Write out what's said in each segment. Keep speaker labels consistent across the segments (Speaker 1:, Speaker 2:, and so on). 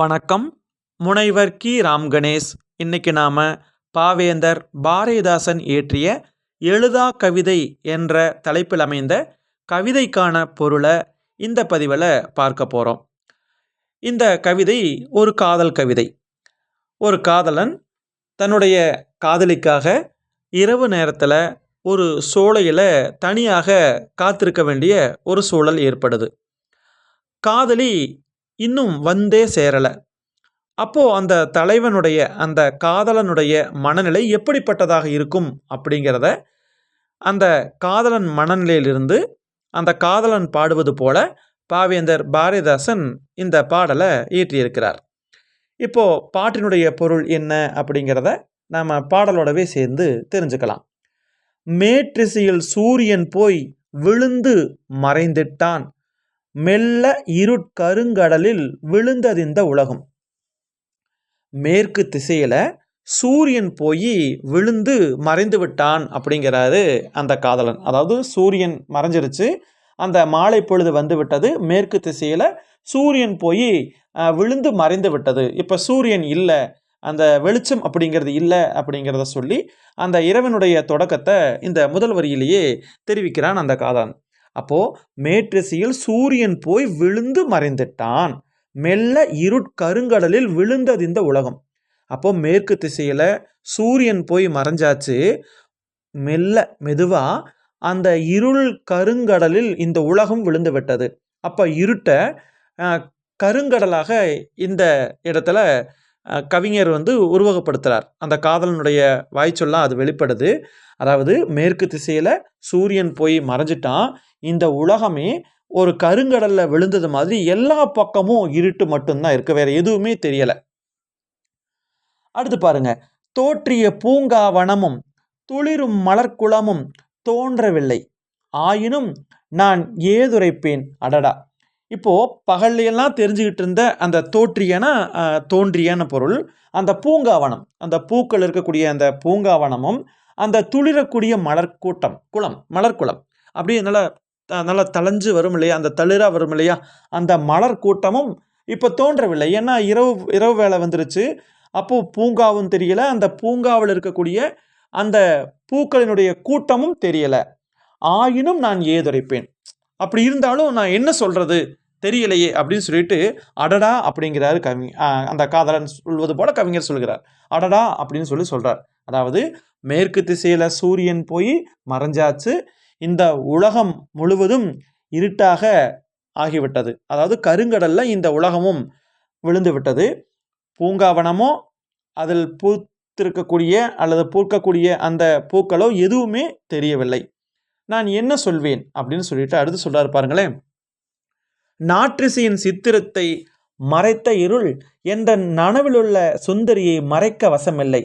Speaker 1: வணக்கம் முனைவர் கி ராம் கணேஷ் இன்னைக்கு நாம் பாவேந்தர் பாரதிதாசன் இயற்றிய எழுதா கவிதை என்ற தலைப்பில் அமைந்த கவிதைக்கான பொருளை இந்த பதிவில் பார்க்க போகிறோம் இந்த கவிதை ஒரு காதல் கவிதை ஒரு காதலன் தன்னுடைய காதலிக்காக இரவு நேரத்தில் ஒரு சோலையில் தனியாக காத்திருக்க வேண்டிய ஒரு சூழல் ஏற்படுது காதலி இன்னும் வந்தே சேரலை அப்போது அந்த தலைவனுடைய அந்த காதலனுடைய மனநிலை எப்படிப்பட்டதாக இருக்கும் அப்படிங்கிறத அந்த காதலன் மனநிலையிலிருந்து அந்த காதலன் பாடுவது போல பாவேந்தர் பாரதிதாசன் இந்த பாடலை இயற்றியிருக்கிறார் இப்போ பாட்டினுடைய பொருள் என்ன அப்படிங்கிறத நாம் பாடலோடவே சேர்ந்து தெரிஞ்சுக்கலாம் மேற்றிசையில் சூரியன் போய் விழுந்து மறைந்திட்டான் மெல்ல இருட்கருங்கடலில் விழுந்ததிந்த உலகம் மேற்கு திசையில் சூரியன் போய் விழுந்து மறைந்து விட்டான் அப்படிங்கிறாரு அந்த காதலன் அதாவது சூரியன் மறைஞ்சிருச்சு அந்த மாலை பொழுது வந்து விட்டது மேற்கு திசையில் சூரியன் போய் விழுந்து மறைந்து விட்டது இப்போ சூரியன் இல்லை அந்த வெளிச்சம் அப்படிங்கிறது இல்லை அப்படிங்கிறத சொல்லி அந்த இரவனுடைய தொடக்கத்தை இந்த முதல் வரியிலேயே தெரிவிக்கிறான் அந்த காதலன் அப்போது மேற்றிசையில் சூரியன் போய் விழுந்து மறைந்துட்டான் மெல்ல இருட்கருங்கடலில் விழுந்தது இந்த உலகம் அப்போ மேற்கு திசையில் சூரியன் போய் மறைஞ்சாச்சு மெல்ல மெதுவாக அந்த இருள் கருங்கடலில் இந்த உலகம் விழுந்து விட்டது அப்போ இருட்டை கருங்கடலாக இந்த இடத்துல கவிஞர் வந்து உருவகப்படுத்துகிறார் அந்த காதலனுடைய வாய்ச்சொல்லாம் அது வெளிப்படுது அதாவது மேற்கு திசையில் சூரியன் போய் மறைஞ்சிட்டான் இந்த உலகமே ஒரு கருங்கடலில் விழுந்தது மாதிரி எல்லா பக்கமும் இருட்டு மட்டும்தான் இருக்குது வேறு எதுவுமே தெரியலை அடுத்து பாருங்க தோற்றிய பூங்கா வனமும் துளிரும் மலர்க்குளமும் தோன்றவில்லை ஆயினும் நான் ஏதுரைப்பேன் அடடா இப்போது பகல்லையெல்லாம் தெரிஞ்சுக்கிட்டு இருந்த அந்த தோற்றியனா தோன்றியன பொருள் அந்த பூங்காவனம் அந்த பூக்கள் இருக்கக்கூடிய அந்த பூங்காவனமும் அந்த துளிரக்கூடிய மலர்கூட்டம் குளம் மலர்குளம் அப்படியே நல்லா நல்லா தளைஞ்சு வரும் இல்லையா அந்த தளிராக வரும் இல்லையா அந்த மலர் கூட்டமும் இப்போ தோன்றவில்லை ஏன்னா இரவு இரவு வேலை வந்துருச்சு அப்போது பூங்காவும் தெரியலை அந்த பூங்காவில் இருக்கக்கூடிய அந்த பூக்களினுடைய கூட்டமும் தெரியலை ஆயினும் நான் ஏதுரைப்பேன் அப்படி இருந்தாலும் நான் என்ன சொல்கிறது தெரியலையே அப்படின்னு சொல்லிட்டு அடடா அப்படிங்கிறாரு கவி அந்த காதலன் சொல்வது போல கவிஞர் சொல்கிறார் அடடா அப்படின்னு சொல்லி சொல்கிறார் அதாவது மேற்கு திசையில் சூரியன் போய் மறைஞ்சாச்சு இந்த உலகம் முழுவதும் இருட்டாக ஆகிவிட்டது அதாவது கருங்கடலில் இந்த உலகமும் விழுந்து விட்டது பூங்காவனமோ அதில் பூத்திருக்கக்கூடிய அல்லது பூக்கக்கூடிய அந்த பூக்களோ எதுவுமே தெரியவில்லை நான் என்ன சொல்வேன் அப்படின்னு சொல்லிட்டு அடுத்து சொல்கிறார் பாருங்களேன் நாற்றிசையின் சித்திரத்தை மறைத்த இருள் என்ற நனவிலுள்ள சுந்தரியை மறைக்க வசமில்லை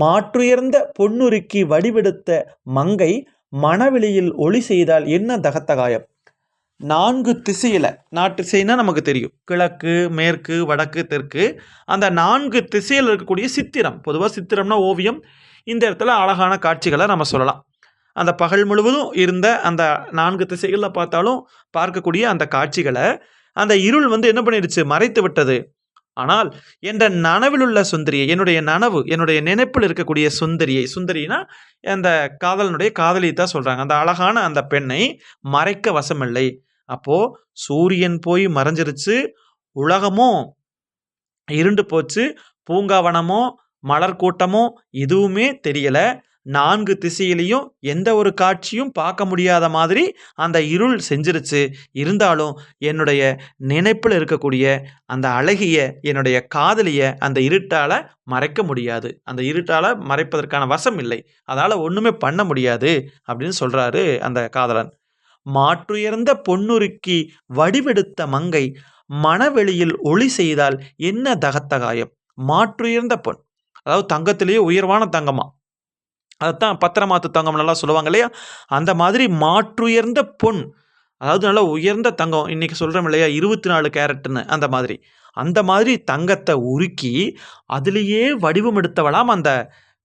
Speaker 1: மாற்றுயர்ந்த பொன்னுருக்கி வடிவெடுத்த மங்கை மணவெளியில் ஒளி செய்தால் என்ன தகத்தகாயம் நான்கு திசையில் நாட்டிசைன்னா நமக்கு தெரியும் கிழக்கு மேற்கு வடக்கு தெற்கு அந்த நான்கு திசையில் இருக்கக்கூடிய சித்திரம் பொதுவாக சித்திரம்னா ஓவியம் இந்த இடத்துல அழகான காட்சிகளை நம்ம சொல்லலாம் அந்த பகல் முழுவதும் இருந்த அந்த நான்கு திசைகளில் பார்த்தாலும் பார்க்கக்கூடிய அந்த காட்சிகளை அந்த இருள் வந்து என்ன பண்ணிடுச்சு மறைத்து விட்டது ஆனால் என்ற நனவில் உள்ள சுந்தரியை என்னுடைய நனவு என்னுடைய நினைப்பில் இருக்கக்கூடிய சுந்தரியை சுந்தரினா அந்த காதலனுடைய காதலியை தான் சொல்கிறாங்க அந்த அழகான அந்த பெண்ணை மறைக்க வசமில்லை அப்போது சூரியன் போய் மறைஞ்சிருச்சு உலகமும் இருண்டு போச்சு பூங்காவனமோ மலர் கூட்டமோ எதுவுமே தெரியலை நான்கு திசையிலையும் எந்த ஒரு காட்சியும் பார்க்க முடியாத மாதிரி அந்த இருள் செஞ்சிருச்சு இருந்தாலும் என்னுடைய நினைப்பில் இருக்கக்கூடிய அந்த அழகிய என்னுடைய காதலிய அந்த இருட்டால் மறைக்க முடியாது அந்த இருட்டால் மறைப்பதற்கான வசம் இல்லை அதால் ஒன்றுமே பண்ண முடியாது அப்படின்னு சொல்கிறாரு அந்த காதலன் மாற்றுயர்ந்த பொன்னுருக்கி வடிவெடுத்த மங்கை மணவெளியில் ஒளி செய்தால் என்ன தகத்தகாயம் மாற்றுயர்ந்த பொன் அதாவது தங்கத்திலேயே உயர்வான தங்கமாக அதைத்தான் பத்திரமாத்து தங்கம் நல்லா சொல்லுவாங்க இல்லையா அந்த மாதிரி மாற்றுயர்ந்த பொன் அதாவது நல்லா உயர்ந்த தங்கம் இன்றைக்கி சொல்கிறோம் இல்லையா இருபத்தி நாலு கேரட்னு அந்த மாதிரி அந்த மாதிரி தங்கத்தை உருக்கி அதுலேயே வடிவம் எடுத்தவளாம் அந்த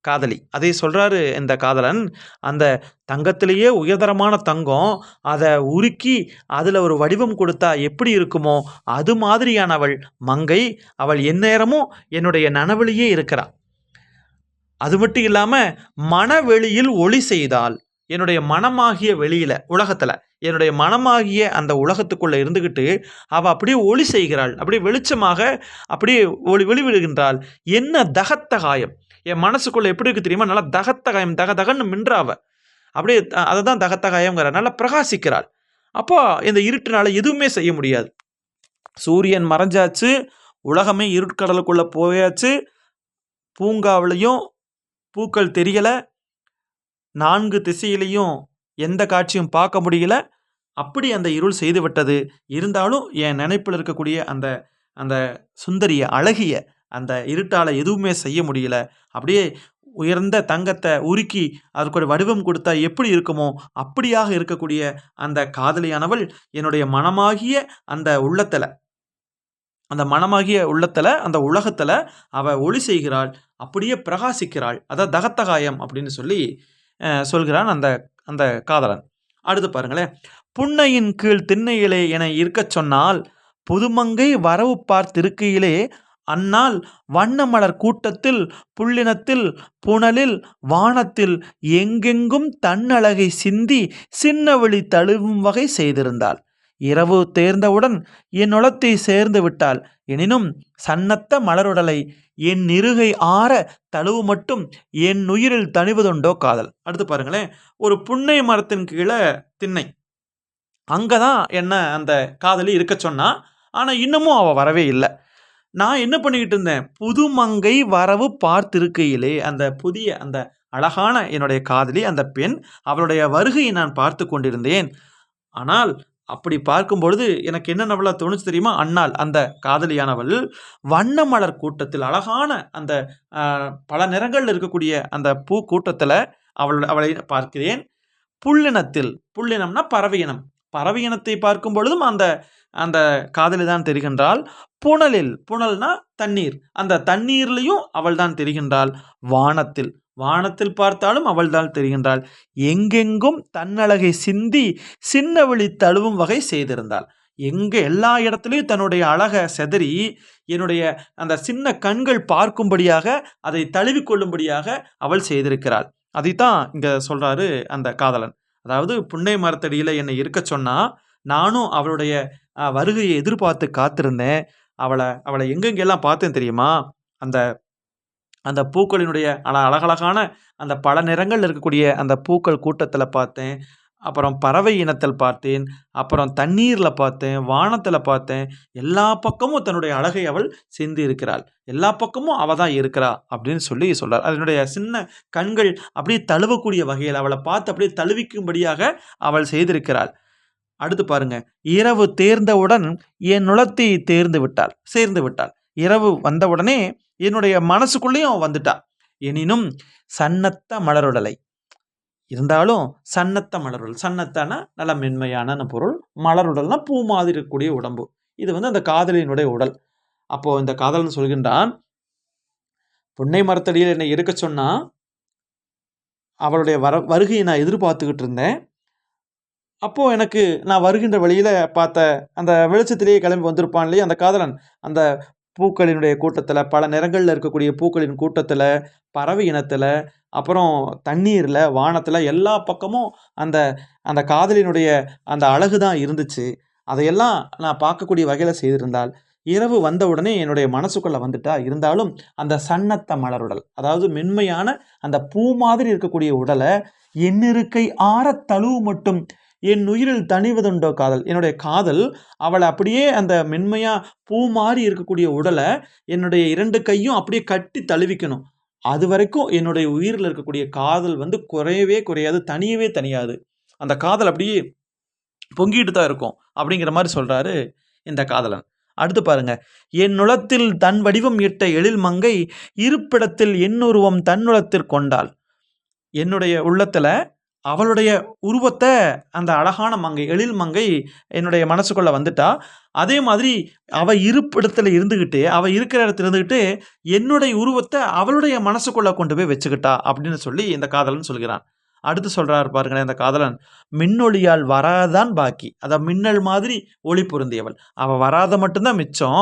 Speaker 1: காதலி அதை சொல்கிறாரு இந்த காதலன் அந்த தங்கத்திலேயே உயர்தரமான தங்கம் அதை உருக்கி அதில் ஒரு வடிவம் கொடுத்தா எப்படி இருக்குமோ அது மாதிரியானவள் மங்கை அவள் எந்நேரமும் என்னுடைய நனவிலேயே இருக்கிறாள் அது மட்டும் இல்லாமல் மனவெளியில் ஒளி செய்தால் என்னுடைய மனமாகிய வெளியில் உலகத்தில் என்னுடைய மனமாகிய அந்த உலகத்துக்குள்ளே இருந்துக்கிட்டு அவள் அப்படியே ஒளி செய்கிறாள் அப்படியே வெளிச்சமாக அப்படியே ஒளி வெளிவிடுகின்றாள் என்ன தகத்த காயம் என் மனசுக்குள்ளே எப்படி இருக்குது தெரியுமா நல்லா தகத்த காயம் தக தகன்னு மின்றாவ அப்படியே அதை தான் தகத்த காயங்கிறார் நல்லா பிரகாசிக்கிறாள் அப்போ இந்த இருட்டுனால எதுவுமே செய்ய முடியாது சூரியன் மறைஞ்சாச்சு உலகமே இருட்கடலுக்குள்ளே போயாச்சு பூங்காவிலையும் பூக்கள் தெரியலை நான்கு திசையிலையும் எந்த காட்சியும் பார்க்க முடியல அப்படி அந்த இருள் செய்துவிட்டது இருந்தாலும் என் நினைப்பில் இருக்கக்கூடிய அந்த அந்த சுந்தரிய அழகிய அந்த இருட்டால் எதுவுமே செய்ய முடியல அப்படியே உயர்ந்த தங்கத்தை உருக்கி அதற்கு ஒரு வடிவம் கொடுத்தா எப்படி இருக்குமோ அப்படியாக இருக்கக்கூடிய அந்த காதலியானவள் என்னுடைய மனமாகிய அந்த உள்ளத்தில் அந்த மனமாகிய உள்ளத்தில் அந்த உலகத்தில் அவள் ஒளி செய்கிறாள் அப்படியே பிரகாசிக்கிறாள் அதான் தகத்தகாயம் அப்படின்னு சொல்லி சொல்கிறான் அந்த அந்த காதலன் அடுத்து பாருங்களேன் புன்னையின் கீழ் திண்ணையிலே என இருக்கச் சொன்னால் புதுமங்கை வரவு பார்த்திருக்கையிலே அந்நாள் வண்ணமலர் கூட்டத்தில் புள்ளினத்தில் புனலில் வானத்தில் எங்கெங்கும் தன்னழகை சிந்தி வழி தழுவும் வகை செய்திருந்தாள் இரவு தேர்ந்தவுடன் என் உளத்தை சேர்ந்து விட்டாள் எனினும் சன்னத்த மலருடலை என் நிறுகை ஆற தழுவு மட்டும் என் உயிரில் தணிவதுண்டோ காதல் அடுத்து பாருங்களேன் ஒரு புன்னை மரத்தின் கீழே திண்ணை அங்கே தான் என்ன அந்த காதலி இருக்க சொன்னா ஆனால் இன்னமும் அவள் வரவே இல்லை நான் என்ன பண்ணிக்கிட்டு இருந்தேன் புது மங்கை வரவு பார்த்திருக்கையிலே அந்த புதிய அந்த அழகான என்னுடைய காதலி அந்த பெண் அவளுடைய வருகையை நான் பார்த்து கொண்டிருந்தேன் ஆனால் அப்படி பார்க்கும் பொழுது எனக்கு என்ன நவலாக தோணுச்சு தெரியுமா அண்ணால் அந்த காதலியானவள் வண்ண மலர் கூட்டத்தில் அழகான அந்த பல நிறங்களில் இருக்கக்கூடிய அந்த பூ கூட்டத்தில் அவள் அவளை பார்க்கிறேன் புள்ளினத்தில் புள்ளினம்னா பறவை இனத்தை பார்க்கும் பொழுதும் அந்த அந்த காதலி தான் தெரிகின்றாள் புனலில் புனல்னா தண்ணீர் அந்த தண்ணீர்லையும் அவள் தான் தெரிகின்றாள் வானத்தில் வானத்தில் பார்த்தாலும் அவள்தான் தெரிகின்றாள் எங்கெங்கும் தன்னழகை சிந்தி சின்ன தழுவும் வகை செய்திருந்தாள் எங்கே எல்லா இடத்துலையும் தன்னுடைய அழகை செதறி என்னுடைய அந்த சின்ன கண்கள் பார்க்கும்படியாக அதை தழுவி கொள்ளும்படியாக அவள் செய்திருக்கிறாள் அதைத்தான் இங்கே சொல்கிறாரு அந்த காதலன் அதாவது புன்னை மரத்தடியில் என்னை இருக்க சொன்னால் நானும் அவளுடைய வருகையை எதிர்பார்த்து காத்திருந்தேன் அவளை அவளை எங்கெங்கெல்லாம் பார்த்தேன் தெரியுமா அந்த அந்த பூக்களினுடைய அல அழகழகான அந்த பல நிறங்கள் இருக்கக்கூடிய அந்த பூக்கள் கூட்டத்தில் பார்த்தேன் அப்புறம் பறவை இனத்தில் பார்த்தேன் அப்புறம் தண்ணீரில் பார்த்தேன் வானத்தில் பார்த்தேன் எல்லா பக்கமும் தன்னுடைய அழகை அவள் சிந்தி இருக்கிறாள் எல்லா பக்கமும் அவள் தான் இருக்கிறா அப்படின்னு சொல்லி சொல்கிறார் அதனுடைய சின்ன கண்கள் அப்படியே தழுவக்கூடிய வகையில் அவளை பார்த்து அப்படியே தழுவிக்கும்படியாக அவள் செய்திருக்கிறாள் அடுத்து பாருங்க இரவு தேர்ந்தவுடன் என் நுளத்தை தேர்ந்து விட்டாள் சேர்ந்து விட்டாள் இரவு வந்தவுடனே என்னுடைய மனசுக்குள்ளேயும் வந்துட்டா எனினும் சன்னத்த மலருடலை இருந்தாலும் சன்னத்த மலருடல் சன்னத்தான நல்ல மென்மையான பொருள் மலருடல்னா பூ மாதிரி இருக்கக்கூடிய உடம்பு இது வந்து அந்த காதலியினுடைய உடல் அப்போ இந்த காதலன் சொல்கின்றான் பொன்னை மரத்தடியில் என்னை இருக்க சொன்னா அவளுடைய வர வருகையை நான் எதிர்பார்த்துக்கிட்டு இருந்தேன் அப்போது எனக்கு நான் வருகின்ற வழியில் பார்த்த அந்த வெளிச்சத்திலேயே கிளம்பி வந்திருப்பான் இல்லையே அந்த காதலன் அந்த பூக்களினுடைய கூட்டத்தில் பல நிறங்களில் இருக்கக்கூடிய பூக்களின் கூட்டத்தில் பறவை இனத்தில் அப்புறம் தண்ணீரில் வானத்தில் எல்லா பக்கமும் அந்த அந்த காதலினுடைய அந்த அழகு தான் இருந்துச்சு அதையெல்லாம் நான் பார்க்கக்கூடிய வகையில் செய்திருந்தால் இரவு வந்தவுடனே என்னுடைய மனசுக்குள்ளே வந்துட்டா இருந்தாலும் அந்த சன்னத்த மலருடல் அதாவது மென்மையான அந்த பூ மாதிரி இருக்கக்கூடிய உடலை எண்ணிருக்கை ஆற தழுவு மட்டும் என் உயிரில் தனிவதுண்டோ காதல் என்னுடைய காதல் அவளை அப்படியே அந்த மென்மையாக பூ மாறி இருக்கக்கூடிய உடலை என்னுடைய இரண்டு கையும் அப்படியே கட்டி தழுவிக்கணும் அது வரைக்கும் என்னுடைய உயிரில் இருக்கக்கூடிய காதல் வந்து குறையவே குறையாது தனியவே தனியாது அந்த காதல் அப்படியே பொங்கிட்டு தான் இருக்கும் அப்படிங்கிற மாதிரி சொல்கிறாரு இந்த காதலன் அடுத்து பாருங்க என் நுளத்தில் தன் வடிவம் இட்ட எழில் மங்கை இருப்பிடத்தில் என் உருவம் கொண்டாள் என்னுடைய உள்ளத்தில் அவளுடைய உருவத்தை அந்த அழகான மங்கை எழில் மங்கை என்னுடைய மனசுக்குள்ளே வந்துட்டா அதே மாதிரி அவள் இருப்பிடத்தில் இருந்துக்கிட்டு அவள் இருக்கிற இடத்துல இருந்துக்கிட்டு என்னுடைய உருவத்தை அவளுடைய மனசுக்குள்ளே கொண்டு போய் வச்சுக்கிட்டா அப்படின்னு சொல்லி இந்த காதலன் சொல்கிறான் அடுத்து சொல்கிறார் பாருங்களேன் அந்த காதலன் மின்னொழியால் வராதான் பாக்கி அதான் மின்னல் மாதிரி ஒளி பொருந்தியவள் அவள் வராத மட்டும்தான் மிச்சம்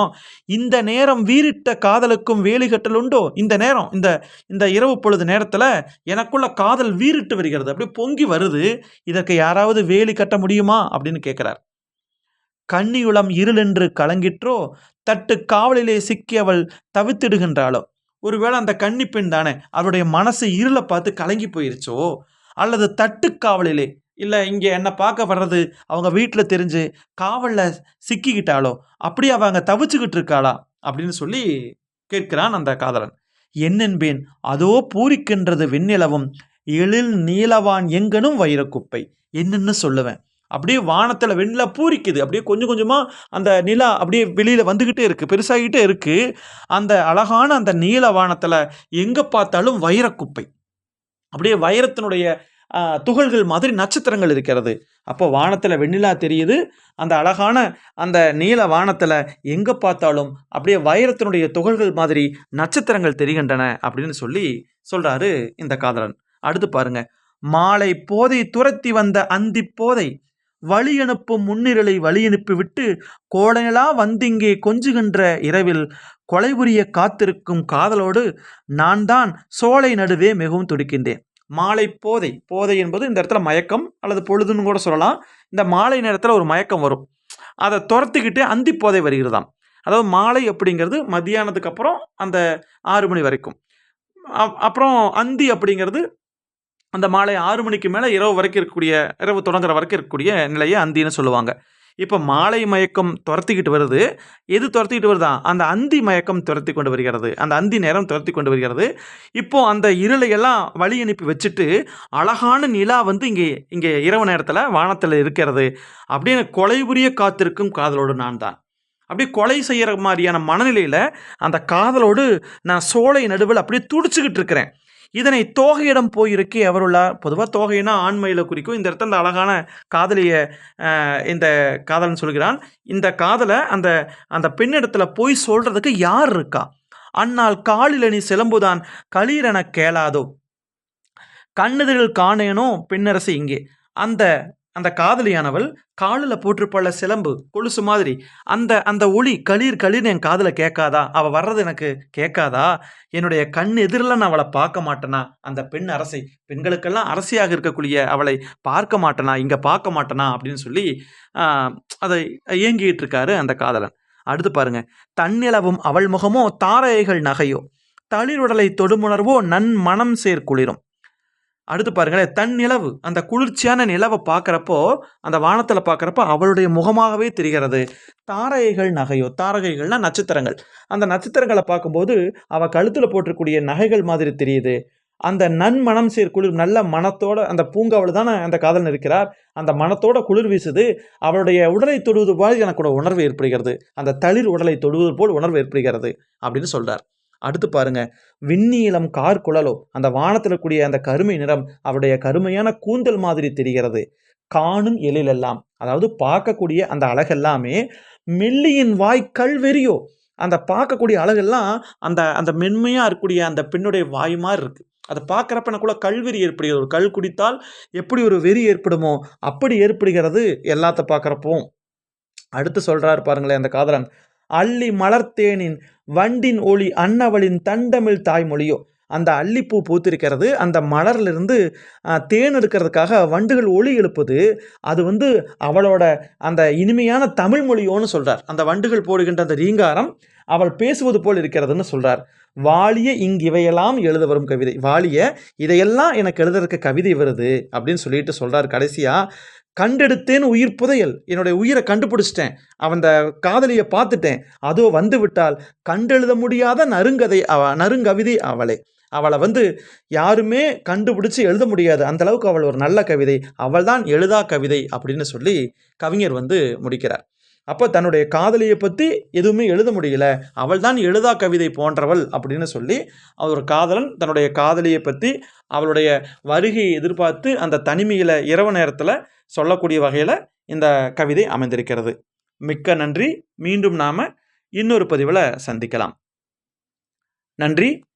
Speaker 1: இந்த நேரம் வீரிட்ட காதலுக்கும் வேலி கட்டல் உண்டோ இந்த நேரம் இந்த இந்த இரவு பொழுது நேரத்தில் எனக்குள்ள காதல் வீரிட்டு வருகிறது அப்படியே பொங்கி வருது இதற்கு யாராவது வேலி கட்ட முடியுமா அப்படின்னு கேட்குறார் கண்ணியுளம் இருளென்று கலங்கிற்றோ தட்டு காவலிலே சிக்கியவள் தவித்திடுகின்றாளோ ஒருவேளை அந்த கன்னிப்பெண் தானே அவருடைய மனசு இருளை பார்த்து கலங்கி போயிருச்சோ அல்லது தட்டுக்காவலிலே இல்லை இங்கே என்ன பார்க்க வர்றது அவங்க வீட்டில் தெரிஞ்சு காவலில் சிக்கிக்கிட்டாலோ அப்படி அவங்க தவிச்சுக்கிட்டு இருக்காளா அப்படின்னு சொல்லி கேட்கிறான் அந்த காதலன் என்னென்பேன் அதோ பூரிக்கின்றது விண்ணிலவும் எழில் நீலவான் எங்கனும் வைரக்குப்பை என்னென்னு சொல்லுவேன் அப்படியே வானத்தில் வெண்ணில பூரிக்குது அப்படியே கொஞ்சம் கொஞ்சமாக அந்த நிலா அப்படியே வெளியில் வந்துக்கிட்டே இருக்குது பெருசாகிட்டே இருக்குது அந்த அழகான அந்த நீல வானத்தில் எங்கே பார்த்தாலும் வைரக்குப்பை அப்படியே வைரத்தினுடைய துகள்கள் மாதிரி நட்சத்திரங்கள் இருக்கிறது அப்போ வானத்தில் வெண்ணிலா தெரியுது அந்த அழகான அந்த நீல வானத்தில் எங்கே பார்த்தாலும் அப்படியே வைரத்தினுடைய துகள்கள் மாதிரி நட்சத்திரங்கள் தெரிகின்றன அப்படின்னு சொல்லி சொல்கிறாரு இந்த காதலன் அடுத்து பாருங்கள் மாலை போதை துரத்தி வந்த அந்தி போதை வழி அனுப்பும் முன்னிரலை வழி அனுப்பிவிட்டு கோடையலா வந்திங்கே கொஞ்சுகின்ற இரவில் கொலை புரிய காத்திருக்கும் காதலோடு நான் தான் சோலை நடுவே மிகவும் துடிக்கின்றேன் மாலை போதை போதை என்பது இந்த இடத்துல மயக்கம் அல்லது பொழுதுன்னு கூட சொல்லலாம் இந்த மாலை நேரத்தில் ஒரு மயக்கம் வரும் அதை துரத்துக்கிட்டே அந்தி போதை வருகிறதாம் அதாவது மாலை அப்படிங்கிறது மதியானதுக்கு அப்புறம் அந்த ஆறு மணி வரைக்கும் அப்புறம் அந்தி அப்படிங்கிறது அந்த மாலை ஆறு மணிக்கு மேலே இரவு வரைக்கும் இருக்கக்கூடிய இரவு தொடங்குற வரைக்கும் இருக்கக்கூடிய நிலையை அந்தின்னு சொல்லுவாங்க இப்போ மாலை மயக்கம் துரத்திக்கிட்டு வருது எது துரத்திக்கிட்டு வருதா அந்த அந்தி மயக்கம் துரத்தி கொண்டு வருகிறது அந்த அந்தி நேரம் துரத்தி கொண்டு வருகிறது இப்போது அந்த இருளையெல்லாம் வழி அனுப்பி வச்சுட்டு அழகான நிலா வந்து இங்கே இங்கே இரவு நேரத்தில் வானத்தில் இருக்கிறது அப்படின்னு கொலைபுரிய காத்திருக்கும் காதலோடு நான் தான் அப்படியே கொலை செய்கிற மாதிரியான மனநிலையில் அந்த காதலோடு நான் சோலை நடுவில் அப்படியே துடிச்சுக்கிட்டு இருக்கிறேன் இதனை தோகையிடம் போயிருக்கே எவருள்ளார் பொதுவாக தோகைனா ஆண்மையில் குறிக்கும் இந்த இடத்துல அந்த அழகான காதலியை இந்த காதலன் சொல்கிறான் இந்த காதலை அந்த அந்த பெண்ணிடத்தில் போய் சொல்கிறதுக்கு யார் இருக்கா அன்னால் காலில் நீ சிலம்புதான் களீரென கேளாதோ கண்ணுதிரில் காணேனோ பெண்ணரசு இங்கே அந்த அந்த காதலியானவள் காலில் போட்டிருப்பாள் சிலம்பு கொலுசு மாதிரி அந்த அந்த ஒளி களீர் களீர்னு என் காதில் கேட்காதா அவள் வர்றது எனக்கு கேட்காதா என்னுடைய கண் எதிரில் நான் அவளை பார்க்க மாட்டேனா அந்த பெண் அரசை பெண்களுக்கெல்லாம் அரசியாக இருக்கக்கூடிய அவளை பார்க்க மாட்டேனா இங்கே பார்க்க மாட்டேனா அப்படின்னு சொல்லி அதை இயங்கிட்டு இருக்காரு அந்த காதலன் அடுத்து பாருங்க தன்னிலவும் அவள் முகமோ தாரைகள் நகையோ தளிர் உடலை தொடுமுணர்வோ நன் மனம் சேர்க்குளிரும் அடுத்து பாருங்களேன் தன் நிலவு அந்த குளிர்ச்சியான நிலவை பார்க்குறப்போ அந்த வானத்தில் பார்க்குறப்போ அவளுடைய முகமாகவே தெரிகிறது தாரகைகள் நகையோ தாரகைகள்னா நட்சத்திரங்கள் அந்த நட்சத்திரங்களை பார்க்கும்போது அவள் கழுத்தில் போட்டிருக்கூடிய நகைகள் மாதிரி தெரியுது அந்த நன்மணம் சீர் குளிர் நல்ல மனத்தோட அந்த பூங்காவில் தானே அந்த காதலன் இருக்கிறார் அந்த மனத்தோட குளிர் வீசுது அவளுடைய உடலை தொடுவது போல் எனக்கு உணர்வு ஏற்படுகிறது அந்த தளிர் உடலை தொடுவது போல் உணர்வு ஏற்படுகிறது அப்படின்னு சொல்கிறார் அடுத்து பாருங்க விண்ணீளம் கார் குழலோ அந்த வானத்தில் கூடிய அந்த கருமை நிறம் அவருடைய கருமையான கூந்தல் மாதிரி தெரிகிறது காணும் எழிலெல்லாம் அதாவது பார்க்கக்கூடிய அந்த அழகெல்லாமே மெல்லியின் வாய் கல்வெறியோ அந்த பார்க்கக்கூடிய அழகெல்லாம் அந்த அந்த மென்மையாக இருக்கக்கூடிய அந்த பெண்ணுடைய வாய் மாதிரி இருக்குது அதை பார்க்குறப்ப கூட கல்வெறி ஏற்படுகிறது ஒரு கல் குடித்தால் எப்படி ஒரு வெறி ஏற்படுமோ அப்படி ஏற்படுகிறது எல்லாத்த பார்க்குறப்போ அடுத்து சொல்கிறார் பாருங்களேன் அந்த காதலன் அள்ளி மலர்த்தேனின் வண்டின் ஒளி அன்னவளின் தண்டமிழ் தாய்மொழியோ அந்த அல்லிப்பூ பூத்திருக்கிறது அந்த மலர்லேருந்து தேன் எடுக்கிறதுக்காக வண்டுகள் ஒளி எழுப்புது அது வந்து அவளோட அந்த இனிமையான தமிழ் மொழியோன்னு சொல்கிறார் அந்த வண்டுகள் போடுகின்ற அந்த ரீங்காரம் அவள் பேசுவது போல் இருக்கிறதுன்னு சொல்கிறார் வாலிய இவையெல்லாம் எழுத வரும் கவிதை வாலிய இதையெல்லாம் எனக்கு எழுதுறதுக்கு கவிதை வருது அப்படின்னு சொல்லிட்டு சொல்கிறார் கடைசியாக கண்டெடுத்தேன்னு உயிர் புதையல் என்னுடைய உயிரை கண்டுபிடிச்சிட்டேன் அவன் காதலியை பார்த்துட்டேன் அதோ வந்து விட்டால் கண்டெழுத முடியாத நறுங்கதை அவ நறுங்கவிதை அவளே அவளை வந்து யாருமே கண்டுபிடிச்சி எழுத முடியாது அந்த அளவுக்கு அவள் ஒரு நல்ல கவிதை அவள் தான் எழுதா கவிதை அப்படின்னு சொல்லி கவிஞர் வந்து முடிக்கிறார் அப்போ தன்னுடைய காதலியை பற்றி எதுவுமே எழுத முடியல அவள் தான் எழுதா கவிதை போன்றவள் அப்படின்னு சொல்லி ஒரு காதலன் தன்னுடைய காதலியை பற்றி அவளுடைய வருகையை எதிர்பார்த்து அந்த தனிமையில் இரவு நேரத்தில் சொல்லக்கூடிய வகையில் இந்த கவிதை அமைந்திருக்கிறது மிக்க நன்றி மீண்டும் நாம் இன்னொரு பதிவில் சந்திக்கலாம் நன்றி